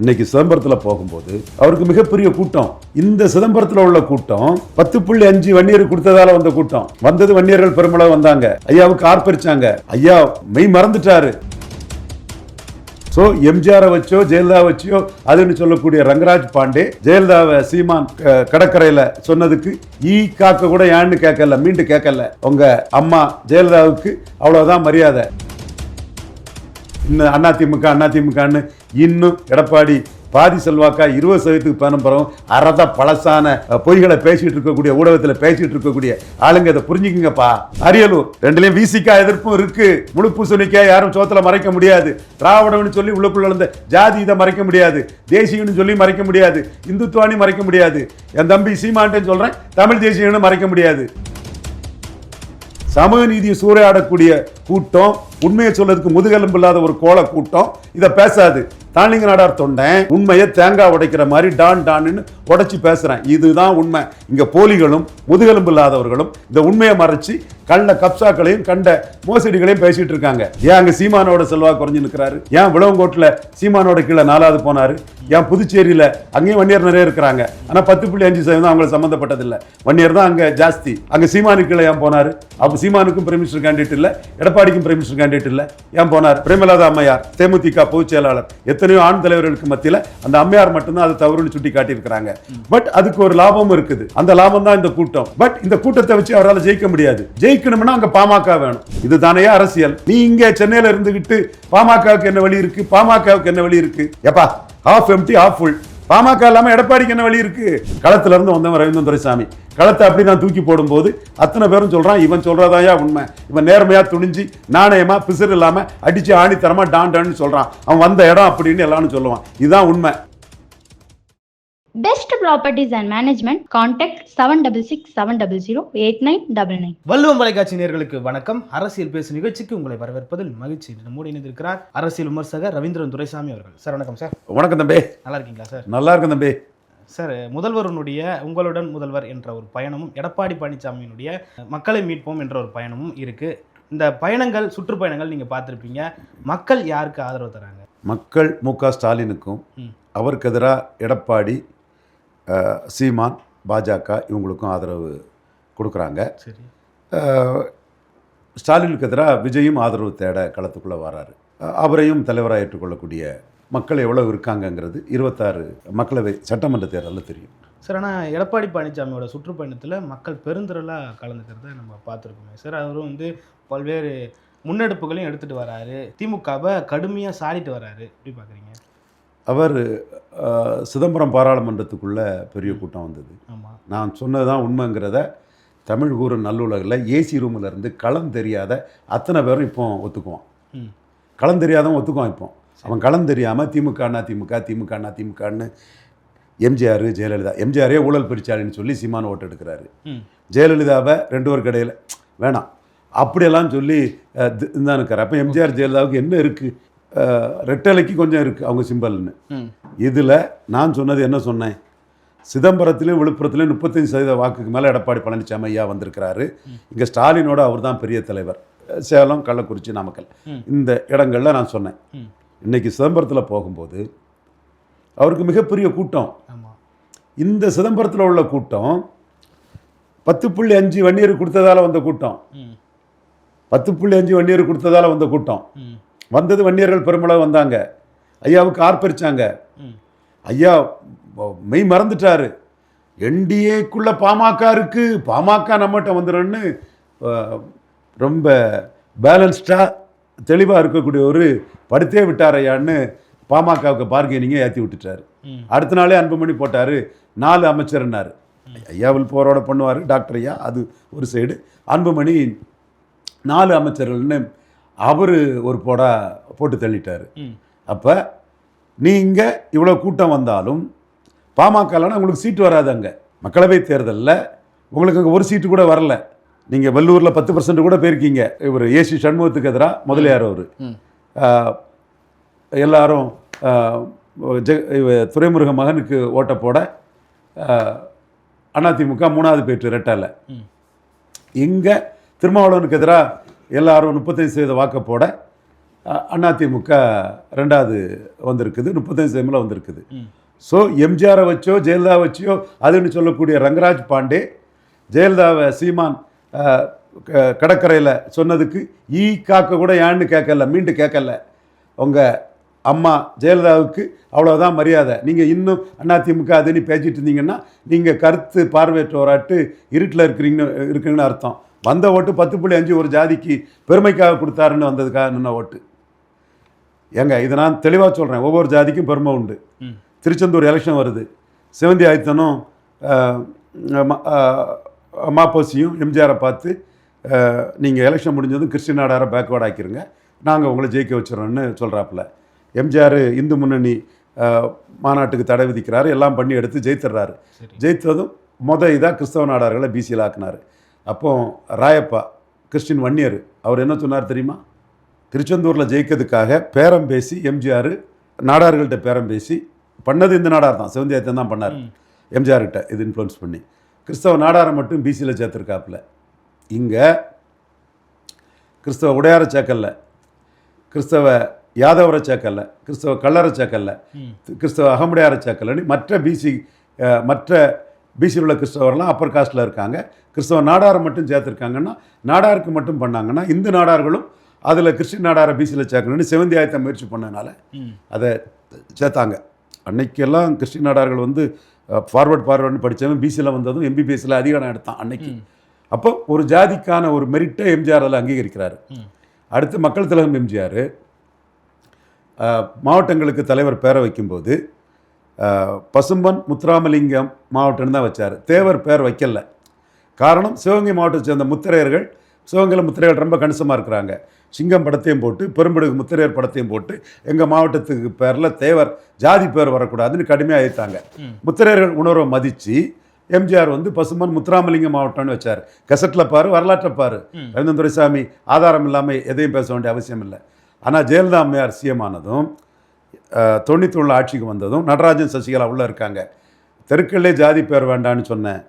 இன்னைக்கு சிதம்பரத்தில் போகும்போது அவருக்கு மிகப்பெரிய கூட்டம். இந்த சிதம்பரத்தில் உள்ள கூட்டம் பத்து புள்ளி அஞ்சு வன்னியர் கொடுத்ததால வந்த கூட்டம். வந்தது வன்னியர்கள் பெருமளவு வந்தாங்க. ஐயாவுக்கு ஆர்ப்பரிச்சாங்க. ஐயா மெய் மறந்துட்டாரு. ஸோ எம்ஜிஆரை வச்சோ ஜெயலலிதா வச்சோ அதுன்னு சொல்லக்கூடிய ரங்கராஜ் பாண்டே ஜெயலலிதாவை சீமான் கடற்கரையில் கடற்கரையில சொன்னதுக்கு ஈ காக்க கூட ஏன்னு கேட்கல மீண்டு கேட்கல உங்க அம்மா ஜெயலலிதாவுக்கு அவ்வளவுதான் மரியாதை. இன்னும் அதிமுக அதிமுகன்னு இன்னும் எடப்பாடி பாதி செல்வாக்கா இருபது சதவீதத்துக்கு பணம் பெறும். அறத பழசான பொய்களை பேசிட்டு இருக்கக்கூடிய ஊடகத்தில் பேசிட்டு இருக்கக்கூடிய ஆளுங்க இதை புரிஞ்சுக்குங்கப்பா. அரியலூர் ரெண்டுலையும் விசிக்கா எதிர்ப்பும் இருக்கு. முழு பூசணிக்கா யாரும் சோத்துல மறைக்க முடியாது. திராவிடம்னு சொல்லி உள்ளுக்குள்ள இருந்த ஜாதி இதை மறைக்க முடியாது. தேசியம்னு சொல்லி மறைக்க முடியாது. இந்துத்துவானி மறைக்க முடியாது. என் தம்பி சீமான்ட்டு சொல்றேன் தமிழ் தேசியம்னு மறைக்க முடியாது. சமூக நீதியை சூறையாடக்கூடிய கூட்டம் உண்மையை சொல்றதுக்கு முதுகெலும்பு இல்லாத ஒரு கோல கூட்டம். இதை பேசாது. தானிங்க நாடார் தொண்டன் உண்மையை தேங்காய் உடைக்கிற மாதிரி டான் டான்னு உடச்சி பேசுறேன். இதுதான் உண்மை. இங்க போலிகளும் முதுகெலும்பு இல்லாதவர்களும் இந்த உண்மையை மறைச்சு கண்ட கப்சாக்களையும் கண்ட மோசடிகளையும் பேசிட்டு இருக்காங்க. ஏன் அங்க சீமானோட செல்வா குறைஞ்சு நிற்கிறாரு ஏன் விளவங்கோட்டில் சீமானோட கீழே நாலாவது போனாரு? ஏன் புதுச்சேரியில அங்கேயும் வன்னியர் நிறைய இருக்கிறாங்க. ஆனா பத்து புள்ளி அஞ்சு சதவீதம் அவங்களுக்கு சம்மந்தப்பட்டதில்லை வன்னியர் தான் அங்க ஜாஸ்தி. அங்க சீமானுக்கு கீழே ஏன் போனாரு? அப்ப சீமானுக்கும் பிரைம் மினிஸ்டர் கேண்டிடேட் எடப்பாடிக்கும் பிரைம் மினிஸ்டர் கேண்டிடேட் இல்லை. ஏன் போனார்? பிரேமலாத அம்மையார் தேமுதிக பொதுச் செயலாளர். எத்தனையோ ஆண் தலைவர்களுக்கு மத்தியில் அந்த அம்மையார் மட்டும்தான் அது தவறுன்னு சுட்டி காட்டியிருக்கிறாங்க பட் அதுக்கு ஒரு லாபமும் இருக்குது. அந்த லாபம் தான் இந்த கூட்டம். பட் இந்த கூட்டத்தை வச்சு அவரால் ஜெயிக்க முடியாது. ஜெயிக்கணும்னா அங்க பாமக வேணும். இது தானே அரசியல்? நீ இங்கே சென்னையில இருந்துகிட்டு பாமகவுக்கு என்ன வழி இருக்கு? பாமகவுக்கு என்ன வழி இருக்கு? எப்பா half empty half full PMK இல்லாமல் எடப்பாடிக்கு என்ன வழி இருக்கு? களத்துல இருந்து வந்தவன் ரவீந்திரன் துரைசாமி களத்தை அப்படி நான் தூக்கி போடும்போது அத்தனை பேரும் சொல்றான் இவன் சொல்றதாயா? உண்மை. இவன் நேர்மையா துணிஞ்சு நாணயமா பிசுறு இல்லாமல் அடிச்சு ஆணித்தரமா டான் டான்னு சொல்றான். அவன் வந்த இடம் அப்படின்னு எல்லாரும் சொல்லுவான். இதுதான் உண்மை. Best Properties and Management, contact 7667008999. வள்ளுவம் தொலைக்காட்சி நேயர்களுக்கு வணக்கம். அரசியல் பேசும் நிகழ்ச்சிக்கு உங்களை வரவேற்பதில் மகிழ்ச்சி. நம்மோடு இணைந்திருக்கிறார் அரசியல் விமர்சகர் ரவீந்திரன் துரைசாமி அவர்கள். சார் வணக்கம் சார். வணக்கம் தம்பி. நல்லா இருக்கீங்களா சார்? நல்லா இருக்கும் தம்பி. சார் முதல்வருடைய உங்களுடன் முதல்வர் என்ற ஒரு பயணமும் எடப்பாடி பழனிசாமியினுடைய மக்களை மீட்போம் என்ற ஒரு பயணமும் இருக்கு. இந்த பயணங்கள் சுற்றுப்பயணங்கள் நீங்க பார்த்துருப்பீங்க. மக்கள் யாருக்கு ஆதரவு தராங்க? மக்கள் மு க ஸ்டாலினுக்கும். அவருக்கு எதிராக எடப்பாடி சீமான் பாஜக இவங்களுக்கும் ஆதரவு கொடுக்குறாங்க. ஸ்டாலினுக்கு எதிராக விஜயும் ஆதரவு தேட களத்துக்குள்ளே வராரு. அவரையும் தலைவராக ஏற்றுக்கொள்ளக்கூடிய மக்கள் எவ்வளவு இருக்காங்கங்கிறது இருபத்தாறு மக்களவை சட்டமன்ற தேர்தலில் தெரியும். சார் ஆனால் எடப்பாடி பழனிசாமியோட சுற்றுப்பயணத்தில் மக்கள் பெருந்திரளாக கலந்துக்கிறத நம்ம பார்த்துருக்கோமே. சார் அவரும் வந்து பல்வேறு முன்னெடுப்புகளையும் எடுத்துகிட்டு வராரு. திமுகவை கடுமையாக சாடிட்டு வராரு. எப்படி பார்க்குறீங்க? அவர் சிதம்பரம் பாராளுமன்றத்துக்குள்ள பெரிய கூட்டம் வந்தது. நான் சொன்னது தான் உண்மைங்கிறத தமிழ் கூறும் நல்லுலகில் ஏசி ரூமில் இருந்து களம் தெரியாத அத்தனை பேரும் இப்போ ஒத்துக்குவான். களம் தெரியாதவன் ஒத்துக்குவான் இப்போ. அவன் களம் தெரியாமல் திமுக அண்ணா திமுக திமுக அண்ணா திமுகன்னு எம்ஜிஆர் ஜெயலலிதா எம்ஜிஆரே ஊழல் பிரிச்சாளின்னு சொல்லி சீமான் ஓட்டு எடுக்கிறாரு. ஜெயலலிதாவை ரெண்டு பேர் கடையில் வேணாம். அப்படியெல்லாம் சொல்லி அஹ், தி- தான் இருக்கார். அப்போ எம்ஜிஆர் ஜெயலலிதாவுக்கு என்ன இருக்குது ரெட்டலைக்கு கொஞ்சம் இருக்குது அவங்க சிம்பல்னு. இதில் நான் சொன்னது என்ன சொன்னேன்? சிதம்பரத்திலையும் விழுப்புரத்துலையும் முப்பத்தஞ்சு சதவீத வாக்குக்கு மேலே எடப்பாடி பழனிசாமி ஐயா வந்திருக்கிறாரு. இங்கே ஸ்டாலினோட அவர் தான் பெரிய தலைவர். சேலம் கள்ளக்குறிச்சி நாமக்கல். இந்த இடங்கள்ல நான் சொன்னேன். ம். இன்னைக்கு சிதம்பரத்தில் போகும்போது அவருக்கு மிகப்பெரிய கூட்டம். இந்த சிதம்பரத்தில் உள்ள கூட்டம் பத்து புள்ளி அஞ்சு வன்னியர் கொடுத்ததால வந்த கூட்டம். பத்து புள்ளி அஞ்சு வன்னியர் கொடுத்ததால வந்த கூட்டம். வந்தது வன்னியர்கள் பெருமளவு வந்தாங்க. ஐயாவுக்கு ஆர்ப்பரிச்சாங்க. ஐயா மெய் மறந்துட்டாரு. என்டிஏக்குள்ள பாமக இருக்கு. பாமக நம்மகிட்ட வந்துடும்னு ரொம்ப பேலன்ஸ்டாக தெளிவாக இருக்கக்கூடிய ஒரு படுத்தே விட்டார் ஐயான்னு பாமகவுக்கு பார்கெனிங்கை ஏற்றி விட்டுட்டாரு. அடுத்த நாளே அன்புமணி போட்டார். நாலு அமைச்சர்னாரு. ஐயாவில் போரோட பண்ணுவார் டாக்டர் ஐயா அது ஒரு சைடு. அன்புமணி நாலு அமைச்சர்கள்னு அவர் ஒரு போடா போட்டு தள்ளிட்டார். அப்போ நீங்கள் இவ்வளோ கூட்டம் வந்தாலும் பாமகலன்னா உங்களுக்கு சீட்டு வராது அங்கே. மக்களவைத் தேர்தலில் உங்களுக்கு அங்கே ஒரு சீட்டு கூட வரல. நீங்கள் வெள்ளூரில் பத்து பர்சன்ட் கூட போயிருக்கீங்க. இவர் ஏசி சண்முகத்துக்கு எதிராக முதலியார் அவர். எல்லாரும் ஜெ துரைமுருக மகனுக்கு ஓட்ட போட அதிமுக மூணாவது பேற்று ரெட்டால. இங்கே திருமாவளவனுக்கு எதிராக எல்லாரும் முப்பத்தைந்து சதவீத வாக்க போட அதிமுக ரெண்டாவது வந்திருக்குது முப்பத்தஞ்சு சதவீதம் வந்திருக்குது. ஸோ எம்ஜிஆரை வச்சோ ஜெயலலிதா வச்சோ அதுன்னு சொல்லக்கூடிய ரங்கராஜ் பாண்டே ஜெயலலிதாவை சீமான் கடற்கரையில் சொன்னதுக்கு ஈ காக்க கூட ஏன்னு கேட்கல மீண்டு கேட்கல. உங்கள் அம்மா ஜெயலலிதாவுக்கு அவ்வளோதான் மரியாதை. நீங்கள் இன்னும் அதிமுக அதுன்னு பேசிட்டு இருந்தீங்கன்னா நீங்கள் கருத்து பார்வையற்றோராட்டு இருட்டில் இருக்கிறீங்கன்னு இருக்குங்கன்னு அர்த்தம். வந்த ஓட்டு பத்து புள்ளி அஞ்சு ஒரு ஜாதிக்கு பெருமைக்காக கொடுத்தாருன்னு வந்ததுக்காக நின்ன ஓட்டு. ஏங்க இதை நான் தெளிவாக சொல்கிறேன் ஒவ்வொரு ஜாதிக்கும் பெருமை உண்டு. திருச்செந்தூர் எலெக்ஷன் வருது. சிவந்தி ஆயத்தனும் அஹ், ம- அஹ், மாப்போசியும் எம்ஜிஆரை பார்த்து நீங்கள் எலெக்ஷன் முடிஞ்சதும் கிறிஸ்டின் நாடாரை பேக்வேர்ட் ஆக்கிருங்க. நாங்கள் உங்களை ஜெயிக்க வச்சிடறோன்னு சொல்கிறாப்புல எம்ஜிஆர் இந்து முன்னணி மாநாட்டுக்கு தடை விதிக்கிறாரு. எல்லாம் பண்ணி எடுத்து ஜெயித்துடுறாரு. ஜெயித்ததும் மொத இதாக கிறிஸ்தவ நாடார்களை பிசியில் ஆக்குனார். அப்போ ராயப்பா கிறிஸ்டின் வன்னியர் அவர் என்ன சொன்னார் தெரியுமா திருச்செந்தூரில் ஜெயிக்கிறதுக்காக பேரம் பேசி எம்ஜிஆர் நாடார்கள்ட்ட பேரம் பேசி பண்ணது இந்த நாடார் தான் சிவந்தியாயத்தன் தான் பண்ணார். எம்ஜிஆர்கிட்ட இது இன்ஃப்ளூயன்ஸ் பண்ணி கிறிஸ்தவ நாடாரை மட்டும் பிசியில் சேர்த்துருக்காப்புல இங்கே கிறிஸ்தவ உடையாரை சேர்க்கல கிறிஸ்தவ யாதவரை சேர்க்கல கிறிஸ்தவ கல்லறை சேர்க்கல ம். கிறிஸ்தவ அகமுடையாரை சேர்க்கலன்னு மற்ற பிசி மற்ற பிசியில் உள்ள கிறிஸ்தவர்லாம் அப்பர் காஸ்ட்டில் இருக்காங்க. கிறிஸ்தவ நாடாரை மட்டும் சேர்த்துருக்காங்கன்னா நாடாருக்கு மட்டும் பண்ணாங்கன்னா இந்து நாடார்களும் அதில் கிறிஸ்டின் நாடாரை பிசியில் சேர்க்கணும்னு சிவந்தி ஆயத்தை முயற்சி பண்ணனால அதை சேர்த்தாங்க. அன்னைக்கெல்லாம் கிறிஸ்டின் நாடார்கள் வந்து ஃபார்வர்ட் ஃபார்வர்ட்னு படித்தவன் பிசியில் வந்ததும் எம்பிபிஎஸ்சில் அதிக இடம் எடுத்தான் அன்னைக்கு. அப்போ ஒரு ஜாதிக்கான ஒரு மெரிட்டை எம்ஜிஆர் அதில் அங்கீகரிக்கிறாரு. அடுத்து மக்கள் திலகம் எம்ஜிஆர் மாவட்டங்களுக்கு தலைவர் பேரை வைக்கும்போது பசும்பன் முத்துராமலிங்கம் மாவட்டம்னு தான் வச்சார். தேவர் பேர் வைக்கல காரணம் சிவகங்கை மாவட்டத்தை சேர்ந்த முத்திரையர்கள் சிவகங்கையில் முத்திரையர்கள் ரொம்ப கணிசமாக இருக்கிறாங்க. சிங்கம் படத்தையும் போட்டு பெரும்படுகு முத்திரையர் படத்தையும் போட்டு எங்கள் மாவட்டத்துக்கு பேரில் தேவர் ஜாதி பேர் வரக்கூடாதுன்னு கடுமையாக எழுத்தாங்க. முத்திரையர்கள் உணர்வை மதித்து எம்ஜிஆர் வந்து பசும்பன் முத்துராமலிங்கம் மாவட்டம்னு வச்சார். கெசட்டில் பாரு வரலாற்றை பாரு. ம். ரவீந்திர துரைசாமி ஆதாரம் இல்லாமல் எதையும் பேச வேண்டிய அவசியம் இல்லை. ஆனால் ஜெயலலிதா அம்மையார் சிஎம் ஆனதும் தொண்ணூத்தொழில் ஆட்சிக்கு வந்ததும் நடராஜன் சசிகலா உள்ளே இருக்காங்க. தெருக்கல்லே ஜாதி பேர் வேண்டான்னு சொன்னேன்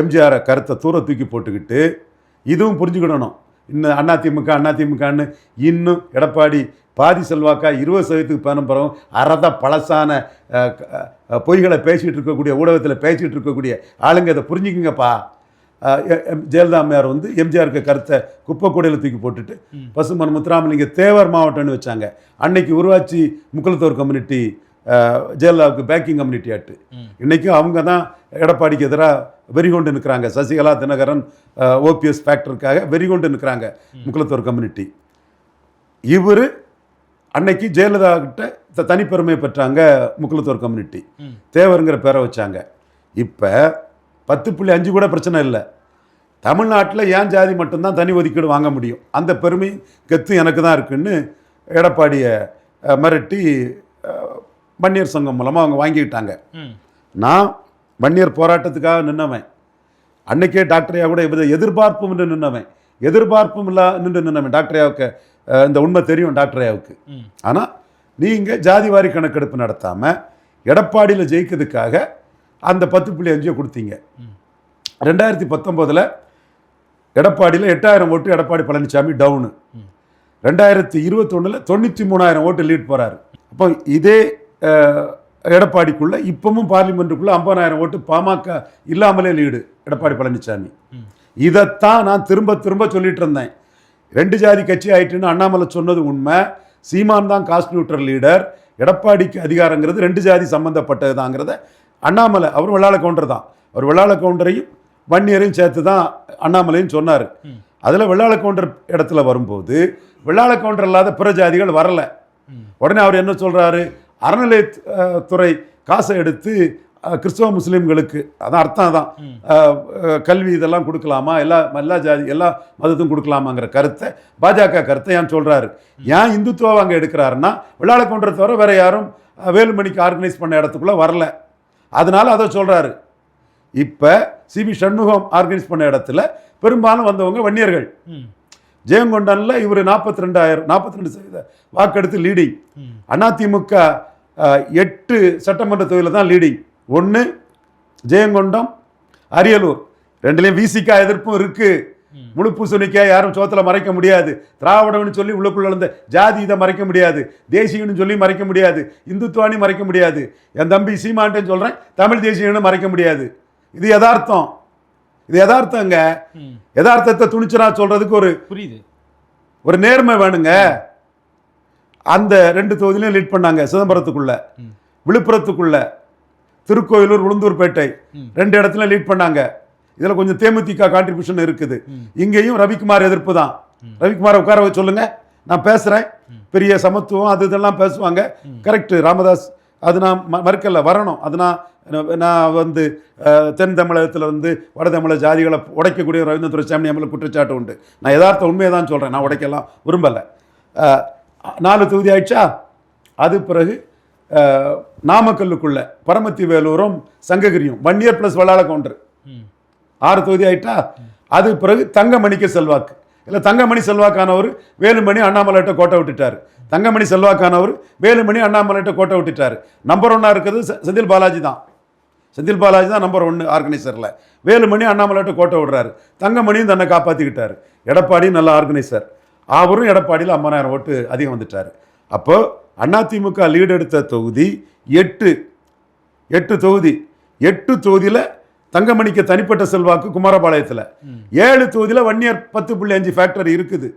எம்ஜிஆரை கருத்தை தூர தூக்கி போட்டுக்கிட்டு இதுவும் புரிஞ்சுக்கிடணும். இன்னும் அண்ணா திமுக அண்ணா திமுகன்னு இன்னும் எடப்பாடி பாதி செல்வாக்கா இருபது சதவீதத்துக்கு பேணும் பிறகு அறத பழசான பொய்களை பேசிகிட்டு இருக்கக்கூடிய ஊடகத்தில் பேசிகிட்டு இருக்கக்கூடிய ஆளுங்க இதை புரிஞ்சுக்குங்கப்பா. ஜெயலலிதா அம்மையார் வந்து எம்ஜிஆருக்கு கருத்தை குப்பை கூடையில் தூக்கி போட்டுட்டு. பசுமன் முத்துராமலிங்க தேவர் மாவட்டம்னு வச்சாங்க. அன்னைக்கு உருவாச்சி முக்குளத்தோர் கம்யூனிட்டி ஜெயலலிதாவுக்கு பேக்கிங் கம்யூனிட்டி ஆட்டு. இன்றைக்கும் அவங்க தான் எடப்பாடிக்கு எதிராக வெறிகொண்டு நிற்கிறாங்க சசிகலா தினகரன் ஓபிஎஸ் ஃபேக்டருக்காக வெறிகொண்டு நிற்கிறாங்க முக்குளத்தோர் கம்யூனிட்டி. இவர் அன்னைக்கு ஜெயலலிதா கிட்ட தனிப்பெருமை பெற்றாங்க முக்குளத்தோர் கம்யூனிட்டி. தேவருங்கிற பேரை வச்சாங்க. இப்போ பத்து புள்ளி அஞ்சு கூட பிரச்சனை இல்லை. தமிழ்நாட்டில் ஏன் ஜாதி மட்டும்தான் தனி ஒதுக்கீடு வாங்க முடியும்? அந்த பெருமை கெத்து எனக்கு தான் இருக்குன்னு எடப்பாடியை மிரட்டி வன்னியர் சங்கம் மூலமாக அவங்க வாங்கிக்கிட்டாங்க. நான் வன்னியர் போராட்டத்துக்காக நின்னவன். அன்னைக்கே டாக்டரையா கூட எதிர்பார்ப்பும் நின்று நின்னவன். எதிர்பார்ப்பும் இல்லா நின்று நின்னவன். டாக்டரையாவுக்கு இந்த உண்மை தெரியும் டாக்டரையாவுக்கு ஆனால் நீங்கள் ஜாதிவாரி கணக்கெடுப்பு நடத்தாமல் எடப்பாடியில் ஜெயிக்கிறதுக்காக அந்த பத்து புள்ளி அஞ்சை கொடுத்தீங்க. ரெண்டாயிரத்தி பத்தொம்போதில் எடப்பாடியில் எட்டாயிரம் ஓட்டு எடப்பாடி பழனிசாமி டவுனு. ரெண்டாயிரத்தி இருபத்தொன்னில் தொண்ணூற்றி மூணாயிரம் ஓட்டு லீட் போகிறாரு அப்போ இதே எடப்பாடிக்குள்ள இப்பவும் பார்லிமெண்ட்டுக்குள்ள ஐம்பதாயிரம் ஓட்டு பாமக இல்லாமலே லீடு எடப்பாடி பழனிசாமி. இதைத்தான் நான் திரும்ப திரும்ப சொல்லிட்டு இருந்தேன். ரெண்டு ஜாதி கட்சி ஆயிட்டுன்னு அண்ணாமலை சொன்னது உண்மை. சீமான் தான் காஸ்ட் நியூட்ரல் லீடர். எடப்பாடிக்கு அதிகாரங்கிறது ரெண்டு ஜாதி சம்மந்தப்பட்டது தாங்கிறத அண்ணாமலை அவர் வெள்ளாள கவுண்டர் தான். அவர் வெள்ளாள கவுண்டரையும் வன்னியரையும் சேர்த்து தான் அண்ணாமலையும் சொன்னார். அதில் வெள்ளாள கவுண்டர் இடத்துல வரும்போது வெள்ளாள கவுண்டர் இல்லாத பிற ஜாதிகள் வரல. உடனே அவர் என்ன சொல்றாரு? அறநிலையத்துறை காசை எடுத்து கிறிஸ்தவ முஸ்லீம்களுக்கு அதான் அர்த்தம் அஹ், கல்வி இதெல்லாம் கொடுக்கலாமா? எல்லா எல்லா ஜாதி எல்லா மதத்தும் கொடுக்கலாமாங்கிற கருத்தை பாஜக கருத்தை ஏன் சொல்றாரு? ஏன் இந்துத்துவம் அங்கே எடுக்கிறாருன்னா வெள்ளாள கவுண்டரை தவிர வேற யாரும் வேலுமணிக்கு ஆர்கனைஸ் பண்ண இடத்துக்குள்ள வரல. அதனால அதை சொல்றாரு. இப்போ சிபி சண்முகம் ஆர்கனைஸ் பண்ண இடத்துல பெரும்பாலும் வந்தவங்க வன்னியர்கள். ஜெயங்கொண்டனில் இவர் நாற்பத்தி ரெண்டாயிரம் நாற்பத்தி ரெண்டு சதவீத வாக்கெடுத்து லீடிங் அதிமுக எட்டு சட்டமன்ற தொகுதியில் தான் லீடிங் ஒன்று ஜெயங்கொண்டம் அரியலூர். ரெண்டுலேயும் விசிகா எதிர்ப்பும் இருக்குது முழு பூசணிக்காய் யாரும் சோத்துல மறைக்க முடியாது. திராவிடம்னு சொல்லி உள்ளுக்குள்ள இருந்த ஜாதி இதை மறைக்க முடியாது. தேசியம்னு சொல்லி மறைக்க முடியாது. இந்துத்துவானி மறைக்க முடியாது. என் தம்பி சீமான்ட்டேன்னு சொல்றேன் தமிழ் தேசியம்னு மறைக்க முடியாது. இது யதார்த்தம். இது யதார்த்தங்க. யதார்த்தத்தை துணிச்சலா சொல்றதுக்கு ஒரு புரியுது. ஒரு நேர்மை வேணுங்க. அந்த ரெண்டு தொகுதியிலையும் லீட் பண்ணாங்க சிதம்பரத்துக்குள்ள. விழுப்புரத்துக்குள்ள. திருக்கோயிலூர் உளுந்தூர்பேட்டை. ரெண்டு இடத்துல லீட் பண்ணாங்க. இதில் கொஞ்சம் தேமுதிக கான்ட்ரிபியூஷன் இருக்குது. இங்கேயும் ரவிக்குமார் எதிர்ப்பு தான். ரவிக்குமாரை உட்கார சொல்லுங்க. நான் பேசுகிறேன் பெரிய சமத்துவம் அது இதெல்லாம் பேசுவாங்க. கரெக்ட் ராமதாஸ் அது நான் ம- மறுக்கல வரணும். அது நான் நான் வந்து தென் தமிழகத்தில் வந்து வட தமிழ ஜாதிகளை உடைக்கக்கூடிய ரவீந்திர துரைசாமி அமல குற்றச்சாட்டு உண்டு. நான் யதார்த்த உண்மையை தான் சொல்கிறேன் நான் உடைக்கலாம். விரும்பலை. நாலு தொகுதி ஆயிடுச்சா? அது பிறகு நாமக்கல்லுக்குள்ளே நாமக்கல்லுக்குள்ள பரமத்தி வேலூரும் சங்ககிரியும் ஒன் இயர் ப்ளஸ் வளால கவுண்டர் ஆறு தொகுதி ஆயிட்டா? அது பிறகு தங்கமணிக்கு செல்வாக்கு. இல்லை தங்கமணி செல்வாக்கானவர் வேலுமணி அண்ணாமலைட்ட கோட்டை விட்டுட்டார். தங்கமணி செல்வாக்கானவர் வேலுமணி அண்ணாமலைட்ட கோட்டை விட்டுட்டார். நம்பர் ஒன்னாக இருக்கிறது செந்தில் பாலாஜி தான். செந்தில் பாலாஜி தான் நம்பர் ஒன்று ஆர்கனைசரில் வேலுமணி அண்ணாமலைட்ட கோட்டை விடுறாரு. தங்கமணியும் தன்னை காப்பாற்றிக்கிட்டார் எடப்பாடி நல்ல ஆர்கனைசர் அவரும் எடப்பாடியில் ஐம்பதாயிரம் ஓட்டு அதிகம் வந்துட்டார். அப்போது அதிமுக லீடு எடுத்த தொகுதி எட்டு. எட்டு தொகுதி. எட்டு தொகுதியில் தங்கமணிக்கு தனிப்பட்ட செல்வாக்கு குமாரபாளையத்தில். ஏழு தொகுதியில் வன்னியர் பத்து புள்ளி அஞ்சு ஃபேக்டரி இருக்குது.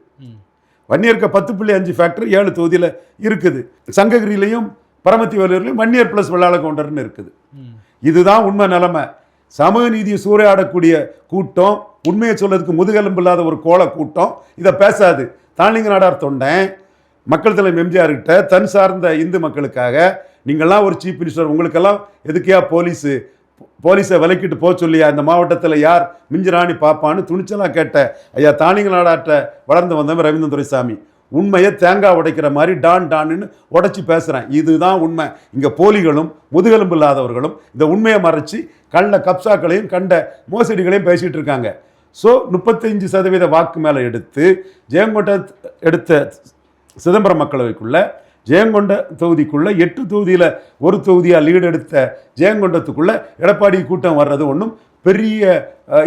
வன்னியருக்கு பத்து புள்ளி அஞ்சு ஃபேக்டரி ஏழு தொகுதியில் இருக்குது. சங்ககிரியிலையும் பரமத்தி வேலூர்லையும் வன்னியர் ப்ளஸ் வெள்ளாள கவுண்டர்னு இருக்குது. இதுதான் உண்மை நிலைமை. சமூக நீதியை சூறையாடக்கூடிய கூட்டம் உண்மையை சொல்றதுக்கு முதுகெலும்பு இல்லாத ஒரு கோல கூட்டம் இதை பேசாது. தாளிங்க நாடார் தொண்டன் மக்கள் தலைவர் எம்ஜிஆர் கிட்ட தன் சார்ந்த இந்து மக்களுக்காக நீங்கள்லாம் ஒரு சீஃப் மினிஸ்டர் உங்களுக்கெல்லாம் எதுக்கையா போலீஸு போலீஸை விலக்கிட்டு போக சொல்லியா? இந்த மாவட்டத்தில் யார் மிஞ்சிராணி பாப்பான்னு துணிச்சலாக கேட்ட ஐயா தானிங்க நாடாட்ட வளர்ந்து வந்தவன் ரவீந்திரன் துரைசாமி. உண்மையை தேங்காய் உடைக்கிற மாதிரி டான் டான்னு உடைச்சி பேசுகிறேன் இதுதான் உண்மை. இங்கே போலிகளும் முதுகெலும்பு இல்லாதவர்களும் இந்த உண்மையை மறைச்சி கண்ட கப்சாக்களையும் கண்ட மோசடிகளையும் பேசிகிட்டு இருக்காங்க. ஸோ முப்பத்தஞ்சு சதவீத வாக்கு மேலே எடுத்து ஜெயங்கொண்ட எடுத்த சிதம்பரம் மக்களவைக்குள்ளே ஜெயங்கொண்ட தொகுதிக்குள்ள எட்டு தொகுதியில் ஒரு தொகுதியாக லீடு எடுத்த ஜெயங்கொண்டத்துக்குள்ள எடப்பாடி கூட்டம் வர்றது ஒன்றும் பெரிய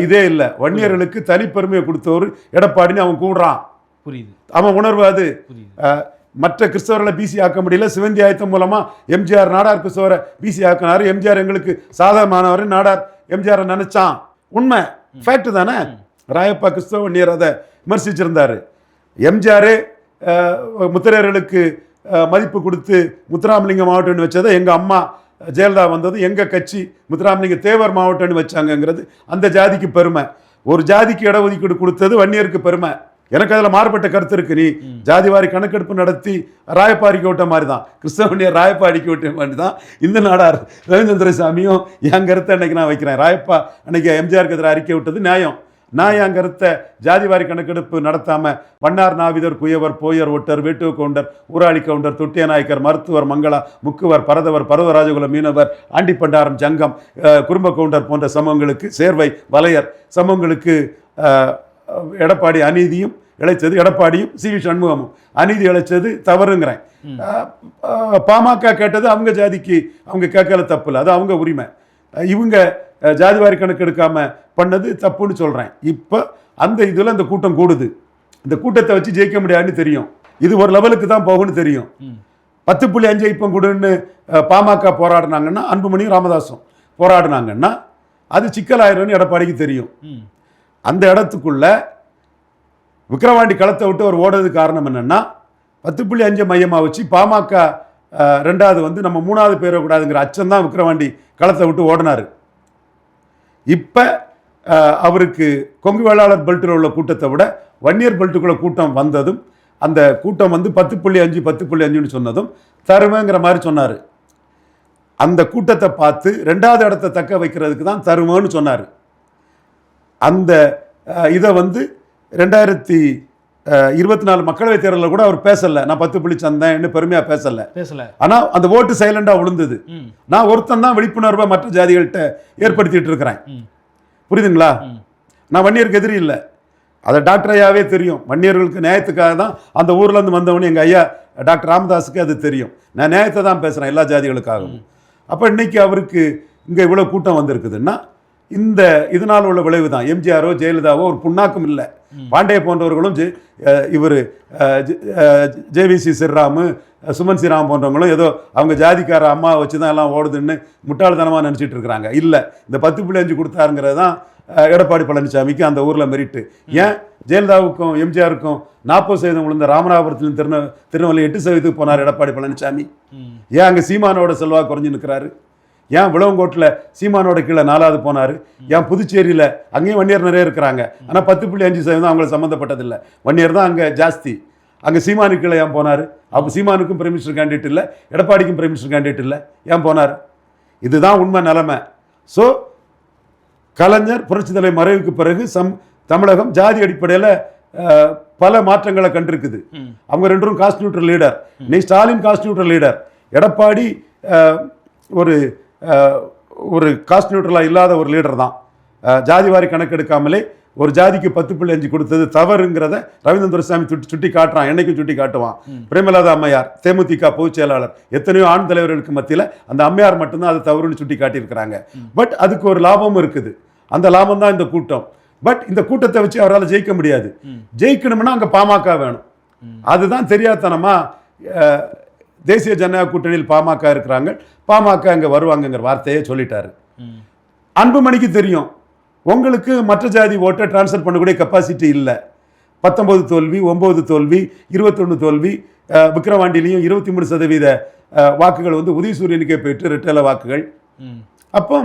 இதே இல்லை. வன்னியர்களுக்கு தனிப்பெருமையை கொடுத்தவர் எடப்பாடின்னு அவன் கூடுறான். புரியுது. அவன் உணர்வு அது. மற்ற கிறிஸ்தவர்களை பிசி ஆக்க முடியல. சிவந்தி ஆயத்தம் மூலமா எம்ஜிஆர் நாடார் கிறிஸ்தவரை பிசி ஆக்கினாரு. எம்ஜிஆர் எங்களுக்கு சாதகமானவர் நாடார். எம்ஜிஆரை நினைச்சான். உண்மை. ஃபேக்ட் தானே? ராயப்பா கிறிஸ்தவ வன்னியர் அதை விமர்சிச்சிருந்தாரு. எம்ஜிஆரே முத்திரையர்களுக்கு மதிப்பு கொடுத்து முத்துராமலிங்க மாவட்டம்னு வச்சதை எங்கள் அம்மா ஜெயலலிதா வந்தது எங்கள் கட்சி முத்துராமலிங்க தேவர் மாவட்டம்னு வச்சாங்கங்கிறது அந்த ஜாதிக்கு பெருமை. ஒரு ஜாதிக்கு இடஒதுக்கீடு கொடுத்தது வன்னியருக்கு பெருமை. எனக்கு அதில் மாறுபட்ட கருத்து இருக்கு. நீ ஜாதிவாரி கணக்கெடுப்பு நடத்தி ராயப்பாடிக்கு விட்ட மாதிரி தான் கிறிஸ்தவனியர் ராயப்பாடிக்கு விட்ட மாதிரி தான் இந்த நாடார் ரவீந்திர சாமியும் என் கருத்தை அன்னைக்கு நான் வைக்கிறேன். ராயப்பா அன்னைக்கு எம்ஜிஆருக்கு எதிராக அறிக்கை விட்டது நியாயம். நான் என் கருத்தை ஜாதிவாரி கணக்கெடுப்பு நடத்தாம Vannar Navithar Kuyavar Boer ஒட்டர் வேட்டுவ counter Urali counter துட்டிய Nayakkar மருத்துவர் மங்களா முக்குவர் பரதவர் பர்வராஜகுல மீனவர் ஆண்டிப்பண்டாரம் ஜங்கம் அஹ், குறும்ப கவுண்டர் போன்ற சமூகங்களுக்கு சேர்வை வலையர் சமூகங்களுக்கு எடப்பாடி அநீதியும் இழைச்சது எடப்பாடியும் சி. வி. சண்முகமும். அநீதி இழைச்சது தவறுங்கிறேன். பாமக கேட்டது அவங்க ஜாதிக்கு அவங்க கேட்கல தப்பு இல்லை அது அவங்க உரிமை. இவங்க ஜாதிவாரி கணக்கு எடுக்காம பண்ணது தப்புன்னு சொல்றேன். இப்போ அந்த இதில் இந்த கூட்டம் கூடுது. இந்த கூட்டத்தை வச்சு ஜெயிக்க முடியாதுன்னு தெரியும். இது ஒரு லெவலுக்கு தான் போகும்னு தெரியும். பத்து புள்ளி அஞ்சு இப்போ கொடுன்னு பாமக போராடினாங்கன்னா அன்புமணியும் ராமதாசும் போராடினாங்கன்னா அது சிக்கலாயிரும்னு எடப்பாடிக்கு தெரியும். அந்த இடத்துக்குள்ள விக்கிரவாண்டி களத்தை விட்டு அவர் ஓடுறதுக்கு காரணம் என்னன்னா பத்து புள்ளி அஞ்சு மையமாக வச்சு பாமக ரெண்டாவது வந்து நம்ம மூணாவது பேர கூடாதுங்கிற அச்சம் தான் விக்கிரவாண்டி களத்தை விட்டு ஓடினார். இப்போ அவருக்கு கொங்கு வேளாளர் பெல்ட்டில் உள்ள கூட்டத்தை விட வன்னியர் பெல்ட்டுக்குள்ள கூட்டம் வந்ததும் அந்த கூட்டம் வந்து பத்து புள்ளி அஞ்சு பத்து புள்ளி அஞ்சுன்னு சொன்னதும் தருமங்கிற மாதிரி சொன்னார். அந்த கூட்டத்தை பார்த்து ரெண்டாவது இடத்தை தக்க வைக்கிறதுக்கு தான் தருமன்னு சொன்னார். அந்த இதை வந்து ரெண்டாயிரத்தி இருபத்தி நாலு மக்களவைத் தேர்தலில் கூட அவர் பேசலை. நான் பத்து புள்ளி சந்தேன்னு பெருமையாக பேசலை. பேசல. ஆனால் அந்த ஓட்டு சைலண்டாக விழுந்தது. நான் ஒருத்தன் தான் விழிப்புணர்வை மற்ற ஜாதிகள்கிட்ட ஏற்படுத்திட்டு இருக்கிறேன். புரியுதுங்களா. நான் வன்னியருக்கு எதிரி இல்லை. அதை டாக்டர் ஐயாவே தெரியும். வன்னியர்களுக்கு நியாயத்துக்காக தான் அந்த ஊர்லேருந்து வந்தவனு எங்கள் ஐயா டாக்டர் ராமதாஸுக்கு அது தெரியும். நான் நியாயத்தை தான் பேசுகிறேன் எல்லா ஜாதிகளுக்காகவும். அப்போ இன்னைக்கு அவருக்கு இங்கே இவ்வளோ கூட்டம் வந்திருக்குதுன்னா இந்த இதனால் உள்ள விளைவு தான் எம்ஜிஆரோ ஜெயலலிதாவோ ஒரு புண்ணாக்கம் இல்லை. பாண்டே போன்றவர்களும் இவர் ஜேவிசி ஸ்ரீராமு சுமன் ஸ்ரீராம் போன்றவங்களும் ஏதோ அவங்க ஜாதிக்கார அம்மா வச்சு தான் எல்லாம் ஓடுதுன்னு முட்டாள்தனமாக நினச்சிட்டு இருக்கிறாங்க. இல்லை இந்த பத்து புள்ளி அஞ்சு கொடுத்தாருங்கிறது தான் எடப்பாடி பழனிசாமிக்கு அந்த ஊரில் மெரிட்டு. ஏன்? ஜெயலலிதாவுக்கும் எம்ஜிஆருக்கும் நாற்பது சதவீதம் விழுந்த ராமநாதபுரத்தில் திருநெ திருநெல்வேலி எட்டு சதவீதத்துக்கு போனார் எடப்பாடி பழனிசாமி. ஏன் அங்கே சீமானோட செல்வா குறைஞ்சு நிற்கிறாரு ஏன் விளவங்கோட்டில் சீமானோட கீழே நாலாவது போனார்? ஏன் புதுச்சேரியில் அங்கேயும் வன்னியர் நிறைய இருக்கிறாங்க. ஆனால் பத்து புள்ளி அஞ்சு சதவீதம் அவங்களுக்கு சம்மந்தப்பட்டதில்லை வன்னியர் தான் அங்கே ஜாஸ்தி. அங்கே சீமானுக்கு கீழே ஏன் போனார்? அப்போ சீமானுக்கும் பிரைம் மினிஸ்டர் கேண்டிடேட் இல்லை. எடப்பாடிக்கும் பிரைம் மினிஸ்டர் கேண்டிடேட் இல்லை. ஏன் போனார்? இதுதான் உண்மை நிலைமை. ஸோ கலைஞர் புரட்சி தலைவர் மறைவுக்கு பிறகு சம் தமிழகம் ஜாதி அடிப்படையில் பல மாற்றங்களை கண்டிருக்குது. அவங்க ரெண்டும் காஸ்ட் நியூட்ரல் லீடர் நீ Stalin caste neutral leader Edappadi ஒரு ஒரு காஸ்ட் நியூட்ரலாக இல்லாத ஒரு லீடர் தான். ஜாதி வாரி கணக்கெடுக்காமலே ஒரு ஜாதிக்கு பத்து புள்ளி அஞ்சு கொடுத்தது தவறுங்கிறத ரவீந்திர துரைசாமி சுட்டி சுட்டி காட்டுறான். என்னைக்கும் சுட்டி காட்டுவான். பிரேமலதா அம்மையார் தேமுதிக பொதுச் செயலாளர் எத்தனையோ ஆண் தலைவர்களுக்கு மத்தியில் அந்த அம்மையார் மட்டும்தான் அது தவறுன்னு சுட்டி காட்டியிருக்கிறாங்க. பட் அதுக்கு ஒரு லாபமும் இருக்குது. அந்த லாபம் தான் இந்த கூட்டம். பட் இந்த கூட்டத்தை வச்சு அவரால் ஜெயிக்க முடியாது. ஜெயிக்கணும்னா அங்கே பாமக வேணும். அதுதான் தெரியாதனமா தேசிய ஜனநாயக கூட்டணியில் பாமக இருக்கிறாங்க. பாமக அங்கே வருவாங்கங்கிற வார்த்தையே சொல்லிட்டாரு. அன்புமணிக்கு தெரியும். உங்களுக்கு மற்ற ஜாதி ஓட்டை ட்ரான்ஸ்ஃபர் பண்ணக்கூடிய கெப்பாசிட்டி இல்லை. பத்தொன்பது தோல்வி ஒம்பது தோல்வி இருபத்தொன்று தோல்வி அஹ், விக்கிரவாண்டிலையும் இருபத்தி மூணு சதவீத வாக்குகள் வந்து உதயசூரியனுக்கே போயிட்டு ரெட்டல வாக்குகள். அப்போ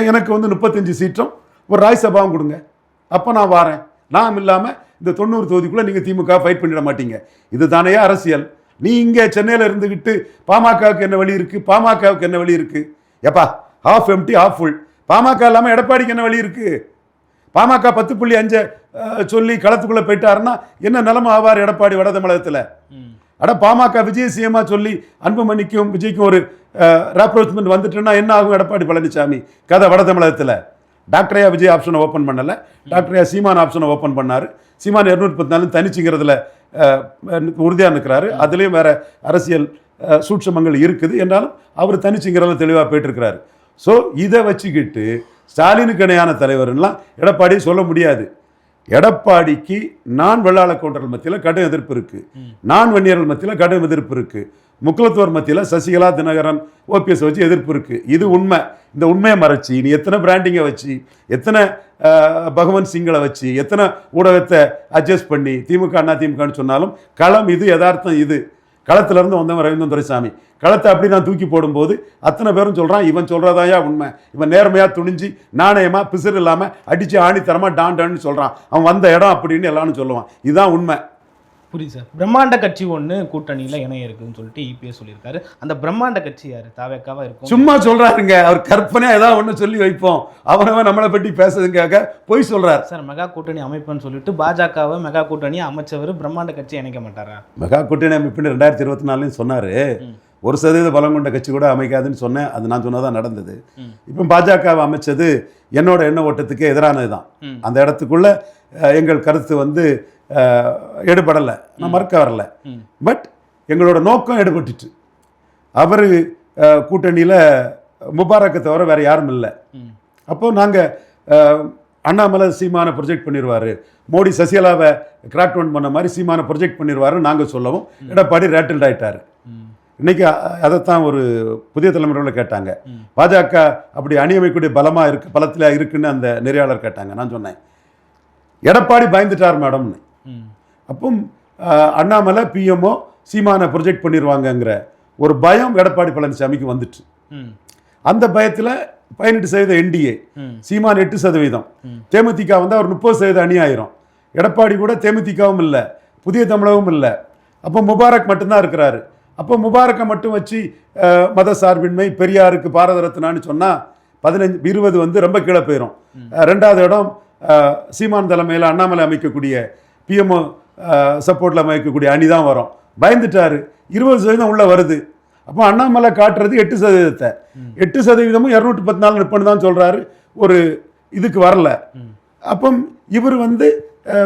எனக்கு வந்து முப்பத்தஞ்சு சீட்டும் ஒரு ராஜ்சபாவும் கொடுங்க. அப்போ நான் வாரேன். நான் இல்லாமல் இந்த தொண்ணூறு தொகுதிக்குள்ளே நீங்கள் திமுக ஃபைட் பண்ணிட மாட்டீங்க. இது தானே அரசியல்? நீ இங்கே சென்னையில் இருந்துக்கிட்டு பாமகவுக்கு என்ன வழி இருக்குது பாமகவுக்கு என்ன வழி இருக்குது எப்பா half empty half full PMK இல்லாமல் எடப்பாடிக்கு என்ன வழி இருக்குது பாமக பத்து புள்ளி அஞ்சை சொல்லி களத்துக்குள்ளே போயிட்டாருன்னா என்ன நிலைமை ஆவார் எடப்பாடி வட தமிழகத்தில். அட பாமக விஜய் சிஎம்மா சொல்லி அன்புமணிக்கும் விஜய்க்கும் ஒரு ராப்ரோச்மெண்ட் வந்துட்டுன்னா என்ன ஆகும் எடப்பாடி பழனிசாமி? கதை வட தமிழகத்தில். டாக்டரையா விஜய் ஆப்ஷனை ஓப்பன் பண்ணலை. டாக்டரையா சீமான் ஆப்ஷனை ஓப்பன் பண்ணார். சீமான் இரநூத்தி பத்து நாலு தனிச்சுங்கிறதுல உறுதியாக நிற்கிறாரு அதுலேயும் வேற அரசியல் சூட்சமங்கள் இருக்குது. என்றாலும் அவர் தனிச்சுங்கிறதுல தெளிவாக போயிட்டுருக்கிறாரு. ஸோ இதை வச்சுக்கிட்டு ஸ்டாலினுக்கு இணையான தலைவர்லாம் எடப்பாடி சொல்ல முடியாது. எடப்பாடிக்கு நான் வெள்ளாள கவுண்டர்கள் மத்தியில் கடும் எதிர்ப்பு இருக்குது நான் வன்னியர்கள் மத்தியில் கடும் எதிர்ப்பு இருக்குது முக்கலத்துவர் மத்தியில் சசிகலா தினகரன் ஓபிஎஸ் வச்சு எதிர்ப்பு இருக்குது இது உண்மை. இந்த உண்மையை மறைச்சி நீ எத்தனை பிராண்டிங்கை வச்சு எத்தனை பகவன் சிங்களை வச்சு எத்தனை ஊடகத்தை அட்ஜஸ்ட் பண்ணி திமுக அண்ணா திமுகன்னு சொன்னாலும் களம் இது யதார்த்தம் இது. களத்திலேருந்து வந்தவன் ரவீந்திரன் துரைசாமி. களத்தை அப்படி நான் தூக்கி போடும்போது அத்தனை பேரும் சொல்கிறான் இவன் சொல்கிறதாயா உண்மை. இவன் நேர்மையாக துணிஞ்சு நாணயமா பிசிறு இல்லாமல் அடிச்சு ஆணித்தரமாக டான் டான்னு சொல்கிறான் அவன் வந்த இடம் அப்படின்னு எல்லாரும் சொல்லுவான். இதுதான் உண்மை. புரியுது சார். பிரம்மாண்ட கட்சி ஒன்று கூட்டணியில் இணைய இருக்குதுன்னு சொல்லிட்டு இபிஎஸ் சொல்லியிருக்காரு. அந்த பிரம்மாண்ட கட்சி யார்? தாவேக்காவா இருக்கும். சும்மா சொல்றாருங்க. அவர் கற்பனையா ஏதாவது ஒண்ணு சொல்லி வைப்போம். அவனவன் நம்மளை பற்றி பேசுறதுக்காக பொய் சொல்றார். சார் மெகா கூட்டணி அமைப்புன்னு சொல்லிட்டு பாஜகவை மெகா கூட்டணி அமைச்சவர் பிரம்மாண்ட கட்சி இணைக்க மாட்டாரா? மெகா கூட்டணி அமைப்புன்னு ரெண்டாயிரத்தி இருபத்தி நாலுலையும் சொன்னாரு. ஒரு சதவீத பலம் கொண்ட கட்சி கூட அமைக்காதுன்னு சொன்னேன். அது நான் சொன்னதான் நடந்தது. இப்போ பாஜகவை அமைச்சது என்னோட எண்ண ஓட்டத்துக்கு எதிரானது தான். அந்த இடத்துக்குள்ள எங்கள் கருத்து வந்து எடுபடலை. நான் மறுக்க வரல. பட் எங்களோட நோக்கம் எடுபட்டுச்சு. அவர் கூட்டணியில் முபாரக்கை தவிர வேற யாரும் இல்லை. ம். அப்போ நாங்கள் அண்ணாமலை சீமானை ப்ரொஜெக்ட் பண்ணிடுவார் மோடி சசிகலாவை கிராக் டவுன் பண்ண மாதிரி சீமானை ப்ரொஜெக்ட் பண்ணிடுவாருன்னு நாங்கள் சொல்லவும் எடப்பாடி ரேட்டில்ட் ஆயிட்டாரு. ம். இன்னைக்கு அதைத்தான் ஒரு புதிய தலைமுறையில் கேட்டாங்க. பாஜக அப்படி அணி அமைக்கக்கூடிய பலமாக இருக்கு பலத்தில் இருக்குன்னு அந்த நெறியாளர் கேட்டாங்க. நான் சொன்னேன். எடப்பாடி பயந்துட்டார் மேடம்னு. அப்போ அண்ணாமலை பிஎம்ஓ சீமானை ப்ரொஜெக்ட் பண்ணிடுவாங்கங்கிற ஒரு பயம் எடப்பாடி பழனிசாமிக்கு வந்துட்டு. அந்த பயத்தில் பதினெட்டு சதவீதம் என்டிஏ. சீமான் எட்டு சதவீதம். தேமுதிக வந்து அவர் முப்பது சதவீதம் அணி ஆயிரும் எடப்பாடி கூட தேமுதிகவும் இல்லை. புதிய தமிழகம் இல்லை. அப்போ முபாரக் மட்டும்தான் இருக்கிறாரு. அப்போ முபாரக்கை மட்டும் வச்சு மத சார்பின்மை பெரியாருக்கு பாரத ரத்னான்னு சொன்னால் பதினஞ்சு இருபது வந்து ரொம்ப கீழே போயிடும் ரெண்டாவது இடம் சீமான் தலைமையில் அண்ணாமலை அமைக்கக்கூடிய பிஎம்ஓ சப்போர்ட்டில் அமைக்கக்கூடிய அணி தான் வரும். பயந்துட்டாரு. இருபது சதவீதம் உள்ளே வருது. அப்போ அண்ணாமலை காட்டுறது எட்டு சதவீதத்தை. எட்டு சதவீதமும் இரநூத்தி பத்து நாலு நிற்பன்னு தான் சொல்கிறாரு ஒரு இதுக்கு வரல. அப்போ இவர் வந்து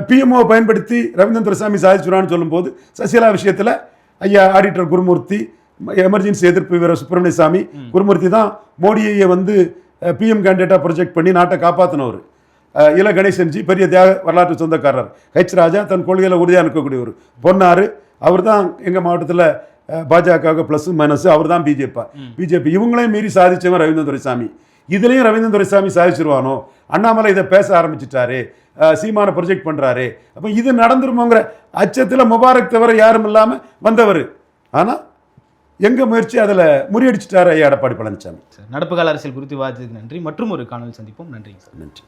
பிஎம்ஓ பயன்படுத்தி ரவீந்திரன் துரசாமி சாதிச்சுறான்னு சொல்லும்போது சசிகலா விஷயத்தில் ஐயா ஆடிட்டர் குருமூர்த்தி எமர்ஜென்சி எதிர்ப்பு வீரர் சுப்பிரமணிய சாமி குருமூர்த்தி தான் மோடியை வந்து பிஎம் கேண்டிடேட்டாக ப்ரொஜெக்ட் பண்ணி நாட்டை காப்பாற்றினவர் இல கணேசன்ஜி பெரிய தியாக வரலாற்று சொந்தக்காரர். ஹெச் ராஜா தன் கொள்கையில் உறுதியாக இருக்கக்கூடியவர். பொன்னாரு அவர் தான் எங்கள் மாவட்டத்தில் பாஜகவுக்கு ப்ளஸ் மைனஸ் அவர் தான் பிஜேபி பிஜேபி இவங்களையும் மீறி சாதிச்சவன் ரவீந்திர துரைசாமி. இதுலேயும் ரவீந்திர துரைசாமி சாதிச்சிருவானோ? அண்ணாமலை இதை பேச ஆரம்பிச்சிட்டாரு. சீமான ப்ரொஜெக்ட் பண்ணுறாரு அப்போ இது நடந்துருமோங்கிற அச்சத்தில் முபாரக் தவிர யாரும் இல்லாமல் வந்தவர். ஆனால் எங்கள் முயற்சி அதில் முறியடிச்சிட்டாரு ஐயா எடப்பாடி பழனிசாமி. நடப்பு கால அரசியல் குறித்து விவாதித்ததுக்கு நன்றி. மற்றும் ஒரு காணொலி சந்திப்போம். நன்றிங்க சார். நன்றி.